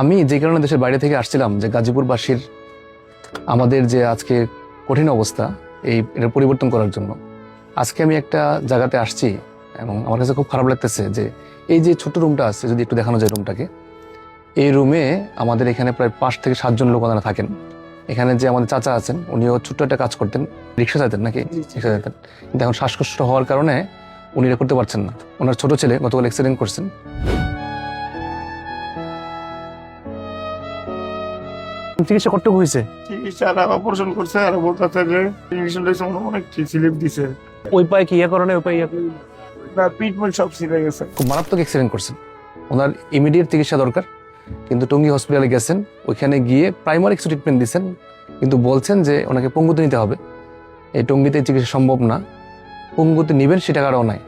আমি যে কারণে দেশের বাইরে থেকে আসছিলাম যে গাজীপুরবাসীর আমাদের যে আজকে কঠিন অবস্থা এই এটা পরিবর্তন করার জন্য আজকে আমি একটা জায়গাতে আসছি এবং আমার কাছে খুব খারাপ লাগতেছে যে এই যে ছোট্ট রুমটা আছে যদি একটু দেখানো যায় রুমটাকে এই রুমে আমাদের এখানে প্রায় পাঁচ থেকে সাতজন লোক ওনারা থাকেন। এখানে যে আমাদের চাচা আছেন উনিও ছোট্ট একটা কাজ করতেন রিক্সা চাইতেন নাকি? রিক্সা চাইতেন কিন্তু এখন শ্বাসকষ্ট হওয়ার কারণে উনি এটা করতে পারছেন না। ওনার ছোট ছেলে গতকাল অ্যাক্সিডেন্ট করছেন। চিকিৎসা করতে হয়েছে? চিকিৎসা আর অপারেশন করছে আর বলতেছে যে ইঞ্জেকশন দিয়েছে অনেক স্লিপ দিছে। ওই পায়ে কি ইয়ে করে না ওই পায়ে না ট্রিটমেন্ট সব ছিঁড়ে গেছে। খুব মারাত্মক অ্যাক্সিডেন্ট করছেন ওনার ইমিডিয়েট চিকিৎসা দরকার কিন্তু টঙ্গী হসপিটালে গেছেন। ওইখানে গিয়ে প্রাইমারি কিছু ট্রিটমেন্ট দিচ্ছেন কিন্তু বলছেন যে ওনাকে পঙ্গুতে নিতে হবে। এই টঙ্গিতে চিকিৎসা সম্ভব না। পঙ্গুতে নেবেন সে টাকাটাও নাই।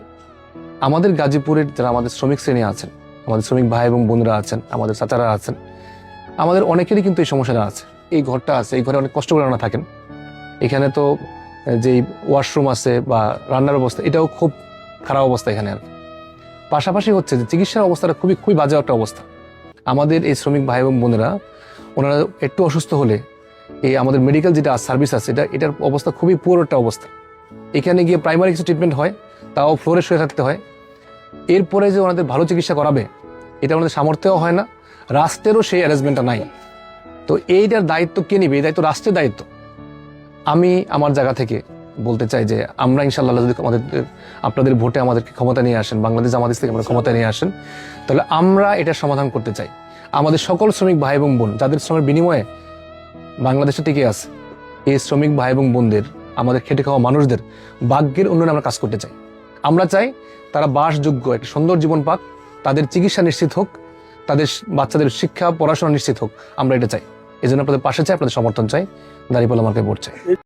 আমাদের গাজীপুরের যারা আমাদের শ্রমিক শ্রেণি আছেন আমাদের শ্রমিক ভাই এবং বোনরা আছেন আমাদের চাচারা আছেন আমাদের অনেকেরই কিন্তু এই সমস্যাটা আছে। এই ঘরটা আছে, এই ঘরে অনেক কষ্ট করে ওনারা থাকেন। এখানে তো যেই ওয়াশরুম আছে বা রান্নার অবস্থা, এটাও খুব খারাপ অবস্থা এখানে আর পাশাপাশি হচ্ছে যে চিকিৎসার অবস্থাটা খুবই খুবই বাজে একটা অবস্থা। আমাদের এই শ্রমিক ভাই এবং বোনেরা, ওনারা একটু অসুস্থ হলে এই আমাদের মেডিকেল যেটা সার্ভিস আছে, এটা, এটার অবস্থা খুবই পুরো একটা অবস্থা। এখানে গিয়ে প্রাইমারি কিছু ট্রিটমেন্ট হয়, তাও ফ্লোরে শুয়ে থাকতে হয়। এরপরে যে ওনাদের ভালো চিকিৎসা করাবে, এটা ওনাদের সামর্থ্যও হয় না। রাষ্ট্রেরও সেই অ্যারেঞ্জমেন্টটা নাই। তো এইটার দায়িত্ব কে নিবে? এই দায়িত্ব রাষ্ট্রের দায়িত্ব। আমি আমার জায়গা থেকে বলতে চাই যে, আমরা ইনশাল্লাহ যদি আমাদের, আপনাদের ভোটে আমাদেরকে ক্ষমতা নিয়ে আসেন, বাংলাদেশ আমাদের থেকে আমরা ক্ষমতা নিয়ে আসেন, তাহলে আমরা এটার সমাধান করতে চাই। আমাদের সকল শ্রমিক ভাই এবং বোন, যাদের শ্রমের বিনিময়ে বাংলাদেশে টিকে আছে, এই শ্রমিক ভাই এবং বোনদের, আমাদের খেটে খাওয়া মানুষদের ভাগ্যের উন্নয়নে আমরা কাজ করতে চাই। আমরা চাই তারা বাসযোগ্য, একটা সুন্দর জীবন পাক, তাদের চিকিৎসা নিশ্চিত হোক তাদের বাচ্চাদের শিক্ষা, পড়াশোনা নিশ্চিত হোক। আমরা এটা চাই। এই জন্য আপনাদের পাশে চাই, আপনাদের সমর্থন চাই। দাঁড়িয়ে আমাকে ভোট